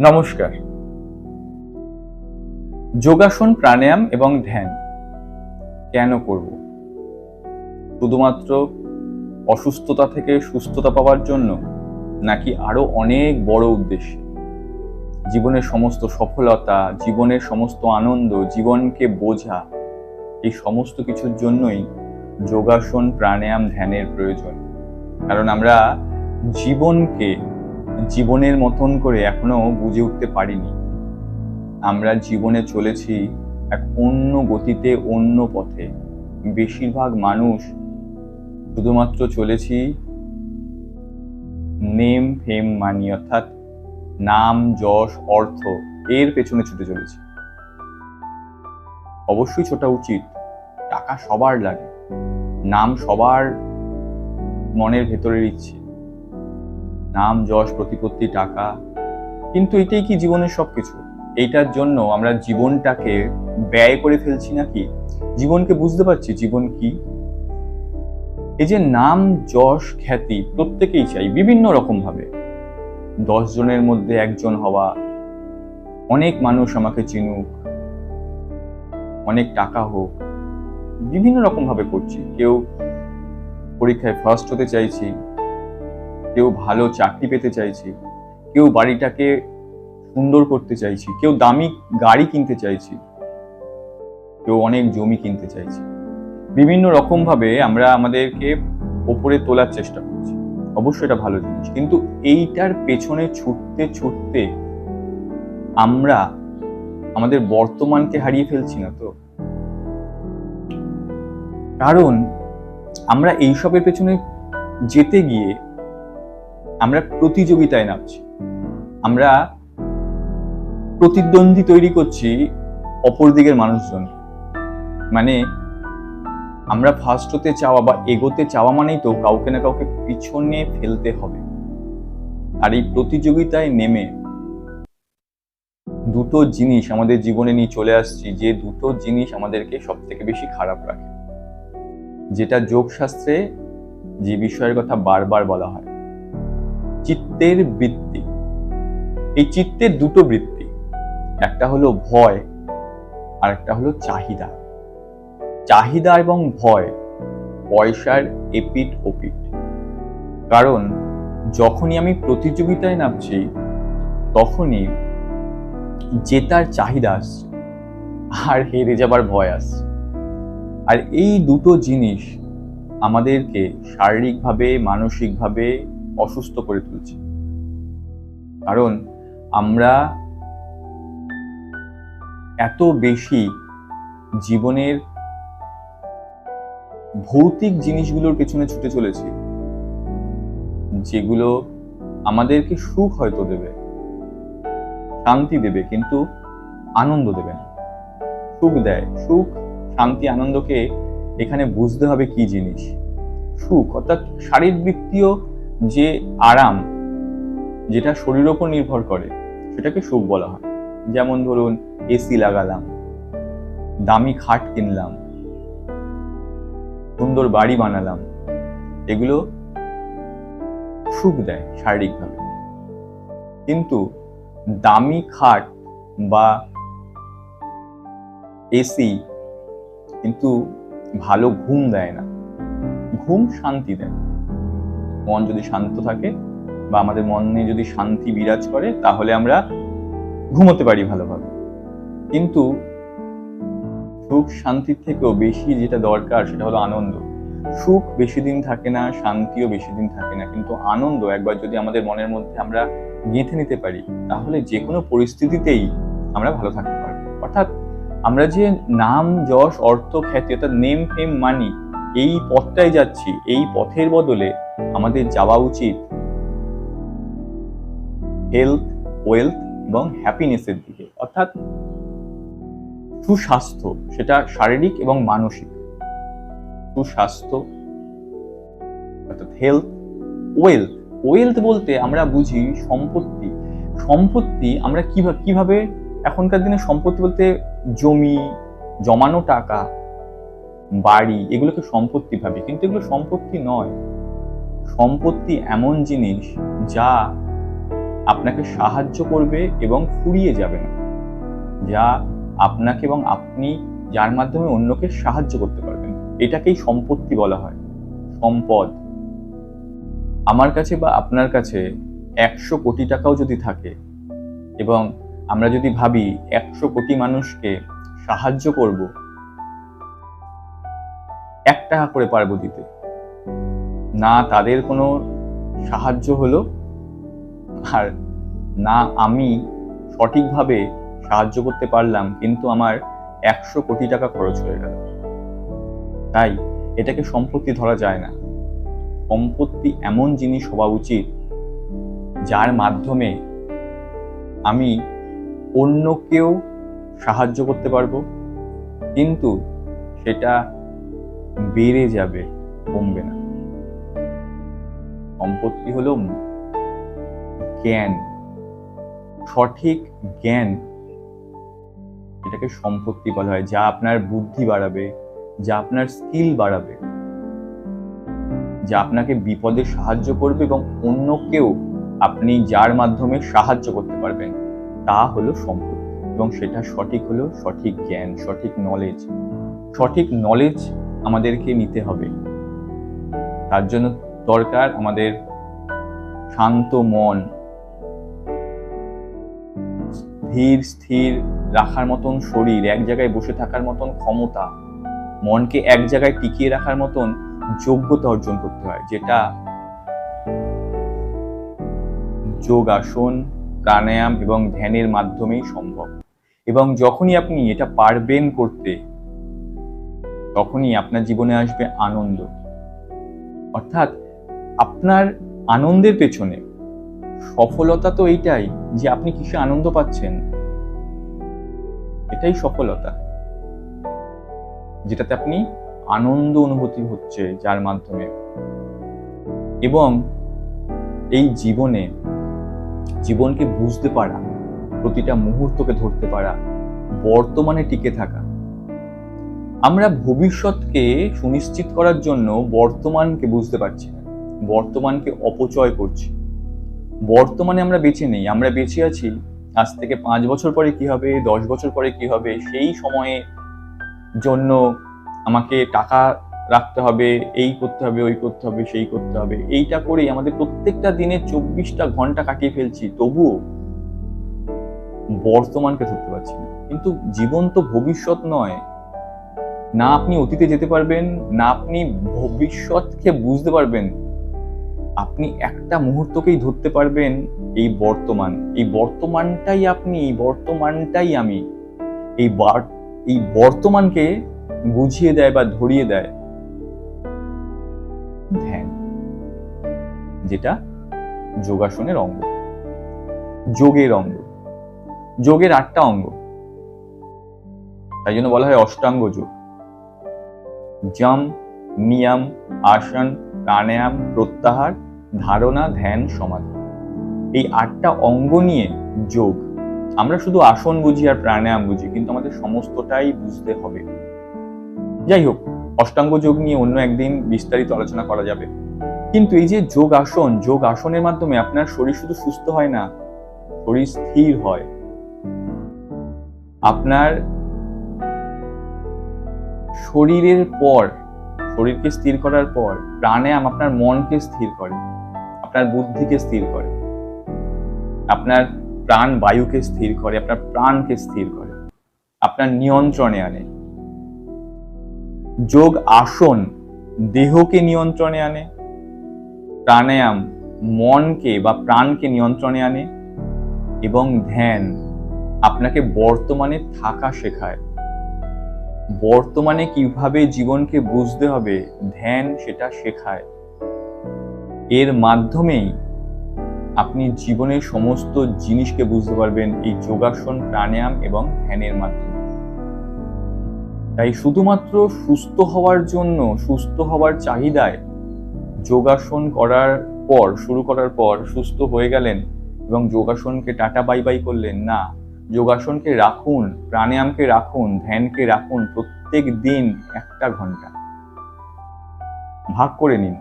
নমস্কার। যোগাসন, প্রাণায়াম এবং ধ্যান কেন করব? শুধুমাত্র অসুস্থতা থেকে সুস্থতা পাওয়ার জন্য নাকি আরও অনেক বড় উদ্দেশ্যে? জীবনের সমস্ত সফলতা, জীবনের সমস্ত আনন্দ, জীবনকে বোঝা, এই সমস্ত কিছুর জন্যই যোগাসন, প্রাণায়াম, ধ্যানের প্রয়োজন। কারণ আমরা জীবনকে জীবনের মতন করে এখনও বুঝে উঠতে পারিনি। আমরা জীবনে চলেছি এক অন্য গতিতে, অন্য পথে। বেশিরভাগ মানুষ শুধুমাত্র চলেছি নেম ফেম মানি অর্থাৎ নাম, যশ, অর্থ এর পেছনে ছুটে চলেছি। অবশ্যই ছোটা উচিত, টাকা সবার লাগে, নাম সবার মনের ভেতরের ইচ্ছে। নাম যশ, প্রতিপত্তি, টাকা। কিন্তু এটাই কি জীবনের সবকিছু? এইটার জন্য আমরা জীবনটাকে ব্যয় করে ফেলছি নাকি? জীবনকে বুঝতে পারছি, জীবন কি? এই যে নাম, যশ, খ্যাতি প্রত্যেকেই চাই, বিভিন্ন রকম ভাবে দশ জনের মধ্যে একজন হওয়া, অনেক মানুষ আমাকে চিনুক, অনেক টাকা হোক, বিভিন্ন রকম ভাবে করছি। কেউ পরীক্ষায় ফার্স্ট হতে চাইছি কেউ ভালো চাকরি পেতে চাইছি, কেউ বাড়িটাকে সুন্দর করতে চাইছি, কেউ দামি গাড়ি কিনতে চাইছি, কেউ অনেক জমি কিনতে চাইছি। বিভিন্ন রকম ভাবে আমরা আমাদেরকে ওপরে তোলার চেষ্টা করছি। অবশ্যই এটা ভালো জিনিস। কিন্তু এইটার পেছনে ছুটতে ছুটতে আমরা আমাদের বর্তমানকে হারিয়ে ফেলছি না তো? কারণ আমরা এইসবের পেছনে যেতে গিয়ে আমরা প্রতিযোগিতায় নামছি। আমরা প্রতিদ্বন্দ্বী তৈরি করছি অপর দিকের মানুষজন। মানে আমরা ফার্স্ট হতে চাওয়া বা এগোতে চাওয়া মানেই তো কাউকে না কাউকে পিছনে ফেলতে হবে। আর এই প্রতিযোগিতায় নেমে দুটো জিনিস আমাদের জীবনে নিয়ে চলে আসছি, যে দুটো জিনিস আমাদেরকে সব থেকে বেশি খারাপ রাখে। যেটা যোগশাস্ত্রে যে বিষয়ের কথা বারবার বলা হয় চিত্তের বৃত্তি। এই চিত্তের দুটো বৃত্তি, একটা হলো ভয় আর একটা হলো চাহিদা। চাহিদা এবং ভয় পয়সার এপিট ওপিট কারণ যখনই আমি প্রতিযোগিতায় নামছি, তখনই জেতার চাহিদা আসছে আর হেরে যাবার ভয় আসছে। আর এই দুটো জিনিস আমাদেরকে শারীরিকভাবে, মানসিকভাবে অসুস্থ করে তুলছে। কারণ আমরা এত বেশি জীবনের ভৌতিক জিনিসগুলোর পেছনে ছুটে চলেছি, যেগুলো আমাদেরকে সুখ হয়তো দেবে, শান্তি দেবে, কিন্তু আনন্দ দেবে না। সুখ দেয়। সুখ, শান্তি, আনন্দকে এখানে বুঝতে হবে কি জিনিস? সুখ, অর্থাৎ শারীরবৃত্তীয় যে আরাম যেটা শরীর ওপর নির্ভর করে, সেটাকে সুখ বলা হয়। যেমন ধরুন এসি লাগালাম, দামি খাট কিনলাম, সুন্দর বাড়ি বানালাম, এগুলো সুখ দেয় শারীরিকভাবে। কিন্তু দামি খাট বা এসি কিন্তু ভালো ঘুম দেয় না। ঘুম শান্তি দেয় মন যদি শান্ত থাকে বা আমাদের মনে যদি শান্তি বিরাজ করে, তাহলে আমরা ঘুমোতে পারি ভালোভাবে। কিন্তু সুখ শান্তির থেকেও বেশি যেটা দরকার সেটা হলো আনন্দ। সুখ বেশি দিন থাকে না, শান্তিও বেশি দিন থাকে না। কিন্তু আনন্দ একবার যদি আমাদের মনের মধ্যে আমরা গেঁথে নিতে পারি, তাহলে যে কোনো পরিস্থিতিতেই আমরা ভালো থাকতে পারব। অর্থাৎ আমরা যে নাম, যশ, অর্থ, খ্যাতি, অর্থাৎ নেম ফেম মানি এই পথটাই যাচ্ছি, এই পথের বদলে আমাদের যাওয়া উচিত হেলথ ওয়েলথ এবং হ্যাপিনেসের দিকে। অর্থাৎ সুস্বাস্থ্য, সেটা শারীরিক এবং মানসিক। সুস্বাস্থ্য, অর্থাৎ হেলথ ওয়েলথ ওয়েলথ বলতে আমরা বুঝি সম্পত্তি। সম্পত্তি আমরা কীভাবে কীভাবে এখনকার দিনে সম্পত্তি বলতে জমি, জমানো টাকা, বাড়ি, এগুলোকে সম্পত্তি ভাবি। কিন্তু এগুলো সম্পত্তি নয়। সম্পত্তি এমন জিনিস যা আপনাকে সাহায্য করবে এবং ফুরিয়ে যাবে না, যা আপনাকে এবং আপনি যার মাধ্যমে অন্যকে সাহায্য করতে পারবেন। এটাকেই সম্পত্তি বলা হয়, সম্পদ। আমার কাছে বা আপনার কাছে একশো কোটি টাকাও যদি থাকে এবং আমরা যদি ভাবি একশো কোটি মানুষকে সাহায্য করব, এক টাকা করে পারব দিতে না তাদের কোনো সাহায্য হলো? আর না আমি সঠিকভাবে সাহায্য করতে পারলাম, কিন্তু আমার একশো কোটি টাকা খরচ হয়ে গেল। তাই এটাকে সম্পত্তি ধরা যায় না। সম্পত্তি এমন জিনিস হওয়া উচিত যার মাধ্যমে আমি অন্যকেও সাহায্য করতে পারব, কিন্তু সেটা বেড়ে যাবে, কমবে না। সম্পত্তি হল জ্ঞান, সঠিক জ্ঞান। এটাকে সম্পত্তি বলা হয়, যা আপনার বুদ্ধি বাড়াবে, যা আপনার স্কিল বাড়াবে, যা আপনাকে বিপদে সাহায্য করবে এবং অন্যকেও আপনি যার মাধ্যমে সাহায্য করতে পারবেন, তা হলো সম্পত্তি। এবং সেটা সঠিক হলো সঠিক জ্ঞান, সঠিক নলেজ সঠিক নলেজ আমাদেরকে নিতে হবে। তার জন্য দরকার আমাদের শান্ত মন। ধীর, স্থির রাখার মতন শরীর, এক জায়গায় বসে থাকার মতন ক্ষমতা, মনকে এক জায়গায় টিকিয়ে রাখার মতন যোগ্যতা অর্জন করতে হয়, যেটা যোগাসন, প্রাণায়াম এবং ধ্যানের মাধ্যমেই সম্ভব। এবং যখনই আপনি এটা পারবেন করতে, তখনই আপনার জীবনে আসবে আনন্দ। অর্থাৎ আপনার আনন্দের পেছনে সফলতা তো এইটাই যে আপনি কিসে আনন্দ পাচ্ছেন। এটাই সফলতা। যেটাতে আপনি আনন্দ অনুভূতি হচ্ছে যার মাধ্যমে। এবং এই জীবনে জীবনকে বুঝতে পারা, প্রতিটা মুহূর্তকে ধরতে পারা, বর্তমানে টিকে থাকা। আমরা ভবিষ্যৎকে সুনিশ্চিত করার জন্য বর্তমানকে বুঝতে পারছি না। বর্তমানকে অপচয় করছি। বর্তমানে আমরা বেঁচে নেই, আমরা বেঁচে আছি, আজ থেকে পাঁচ বছর পরে কি হবে, দশ বছর পরে কি হবে, সেই সময়ে জন্য আমাকে টাকা রাখতে হবে, এই করতে হবে, ওই করতে হবে, সেই করতে হবে। এইটা করেই আমাদের প্রত্যেকটা দিনে চব্বিশটা ঘণ্টা কাটিয়ে ফেলছি, তবুও বর্তমানকে ধরতে পারছি না। কিন্তু জীবন তো ভবিষ্যৎ নয়। না আপনি অতীতে যেতে পারবেন, না আপনি ভবিষ্যৎকে বুঝতে পারবেন আপনি একটা মুহূর্তকেই ধরতে পারবেন এই বর্তমান। এই বর্তমানটাই আপনি, এই বর্তমানটাই আমি। এই এই বর্তমানকে বুঝিয়ে দেয় বা ধরিয়ে দেয়। ধ্যান। যেটা যোগাসনের অঙ্গ। যোগের অঙ্গ। যোগের আটটা অঙ্গ। তাই জন্য বলা হয় অষ্টাঙ্গ যোগ। জম নিয়ম, আসন, প্রাণায়াম, প্রত্যাহার, ধারণা, ধ্যান, সমাধি। এই আটটা অঙ্গ নিয়ে যোগ, আমরা শুধু আসন বুঝি আর প্রাণায়াম বুঝি, কিন্তু আমাদের সমস্তটাই বুঝতে হবে। যাই হোক, অষ্টাঙ্গ যোগ নিয়ে অন্য একদিন বিস্তারিত আলোচনা করা যাবে। কিন্তু এই যে যোগ আসন, যোগ আসনের মাধ্যমে আপনার শরীর শুধু সুস্থ হয় না, শরীর স্থির হয়। আপনার শরীরের পর শরীরকে স্থির করার পর প্রাণায়াম আপনার মনকে স্থির করে, আপনার বুদ্ধিকে স্থির করে, আপনার প্রাণ বায়ুকে স্থির করে, আপনার প্রাণকে স্থির করে, আপনার নিয়ন্ত্রণে আনে। যোগ আসন দেহকে নিয়ন্ত্রণে আনে প্রাণায়াম মনকে বা প্রাণকে নিয়ন্ত্রণে আনে এবং ধ্যান আপনাকে বর্তমানে থাকা শেখায়। বর্তমানে কীভাবে জীবনকে বুঝতে হবে, ধ্যান সেটা শেখায়। এর মাধ্যমেই আপনি জীবনের সমস্ত জিনিসকে বুঝতে পারবেন এই যোগাসন, প্রাণায়াম এবং ধ্যানের মাধ্যমে। তাই শুধুমাত্র সুস্থ হওয়ার জন্য, সুস্থ হওয়ার চাহিদায় যোগাসন করার পর, শুরু করার পর সুস্থ হয়ে গেলেন এবং যোগাসনকে টাটা বাই বাই করলেন, না। যোগাসনকে রাখুন, প্রাণায়ামকে রাখুন, ধ্যানকে রাখুন প্রত্যেক দিন একটা ঘণ্টা। ভাগ করে নিন।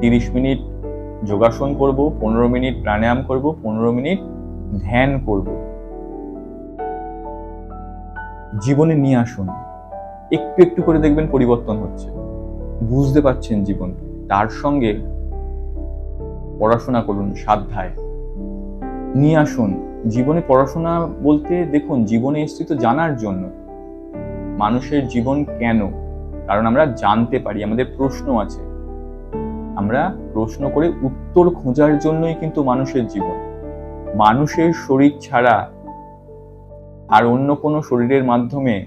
তিরিশ মিনিট যোগাসন করব, পনেরো মিনিট প্রাণায়াম করব, পনেরো মিনিট ধ্যান করব। জীবনে নিয়ে আসুন। একটু একটু করে দেখবেন পরিবর্তন হচ্ছে। বুঝতে পারছেন জীবন। তার সঙ্গে পড়াশোনা করুন, সাধ্যায়। নিয়ে আসুন। জীবনে পড়াশোনা বলতে দেখুন, জীবনে এসছি তো জানার জন্য। মানুষের জীবন কেন? কারণ আমরা জানতে পারি, আমাদের প্রশ্ন আছে। আমরা প্রশ্ন করে উত্তর খোঁজার জন্যই কিন্তু মানুষের জীবন। মানুষের শরীর ছাড়া আর অন্য কোনো শরীরের মাধ্যমে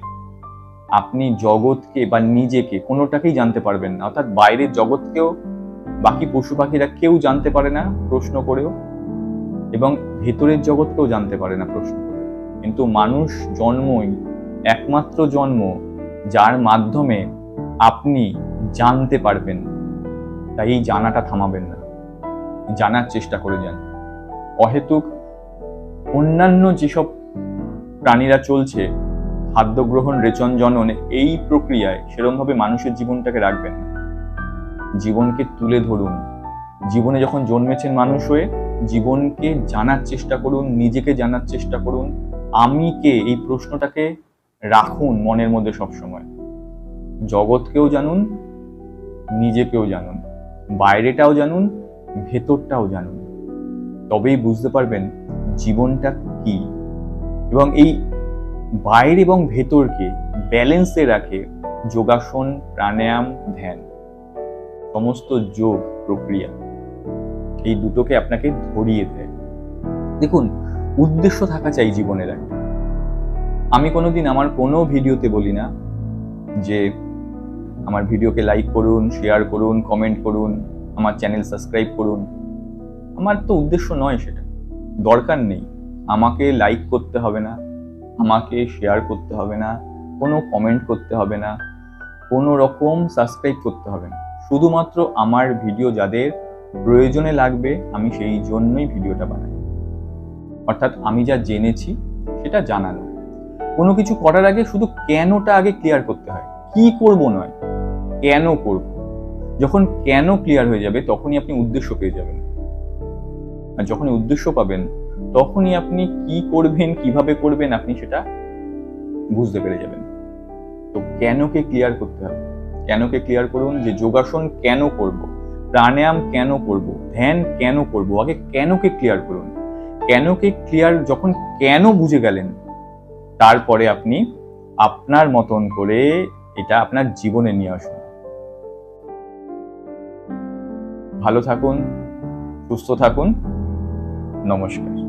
আপনি জগৎকে বা নিজেকে কোনোটাকেই জানতে পারবেন না। অর্থাৎ বাইরের জগৎকেও বাকি পশু পাখিরা কেউ জানতে পারে না প্রশ্ন করেও। এবং ভেতরের জগৎকেও জানতে পারে না প্রশ্ন। কিন্তু মানুষ জন্মই একমাত্র জন্ম যার মাধ্যমে আপনি জানতে পারবেন। তাই এই জানাটা থামাবেন না। জানার চেষ্টা করে যান। অহেতুক অন্যান্য যেসব প্রাণীরা চলছে, খাদ্য গ্রহণ, রেচন, জনন এই প্রক্রিয়ায় সেরমভাবে মানুষের জীবনটাকে রাখবেন না। জীবনকে তুলে ধরুন। জীবনে যখন জন্মেছেন মানুষ হয়ে জীবনকে জানার চেষ্টা করুন, নিজেকে জানার চেষ্টা করুন। আমি কে? এই প্রশ্নটাকে রাখুন মনের মধ্যে সবসময়। জগৎকেও জানুন, নিজেকেও জানুন। বাইরেটাও জানুন, ভেতরটাও জানুন। তবেই বুঝতে পারবেন জীবনটা কি। এবং এই বাইরে এবং ভেতরকে ব্যালেন্সে রাখে যোগাসন, প্রাণায়াম, ধ্যান। সমস্ত যোগ, প্রক্রিয়া। এই দুটোকে আপনাকে ধরিয়ে দেয়। দেখুন, উদ্দেশ্য থাকা চাই জীবনের একটা। আমি কোনোদিন আমার কোনো ভিডিওতে বলি না যে আমার ভিডিওকে লাইক করুন শেয়ার করুন কমেন্ট করুন, আমার চ্যানেল সাবস্ক্রাইব করুন। আমার তো উদ্দেশ্য নয় সেটা। দরকার নেই। আমাকে লাইক করতে হবে না, আমাকে শেয়ার করতে হবে না, কোনো কমেন্ট করতে হবে না, কোনো রকম সাবস্ক্রাইব করতে হবে না। শুধুমাত্র আমার ভিডিও যাদের প্রয়োজনে লাগবে, আমি সেই জন্যই ভিডিওটা বানাই। অর্থাৎ আমি যা জেনেছি, সেটা জানানো কোনো কিছু করার আগে শুধু কেনটা আগে ক্লিয়ার করতে হয়। কি করব নয়, কেন করব? যখন কেন ক্লিয়ার হয়ে যাবে, তখনই আপনি উদ্দেশ্য পেয়ে যাবেন। আর যখনই উদ্দেশ্য পাবেন, তখনই আপনি কি করবেন, কীভাবে করবেন, আপনি সেটা বুঝতে পেরে যাবেন। তো কেনকে ক্লিয়ার করতে হবে? কেনকে ক্লিয়ার করুন? যে যোগাসন কেন করব? প্রাণায়াম কেন করব? ধ্যান কেন করব? আগে কেনকে ক্লিয়ার করুন? কেনকে ক্লিয়ার যখন কেন বুঝে গেলেন? তারপরে আপনি আপনার মতন করে এটা আপনার জীবনে নিয়ে আসুন। ভালো থাকুন, সুস্থ থাকুন। নমস্কার।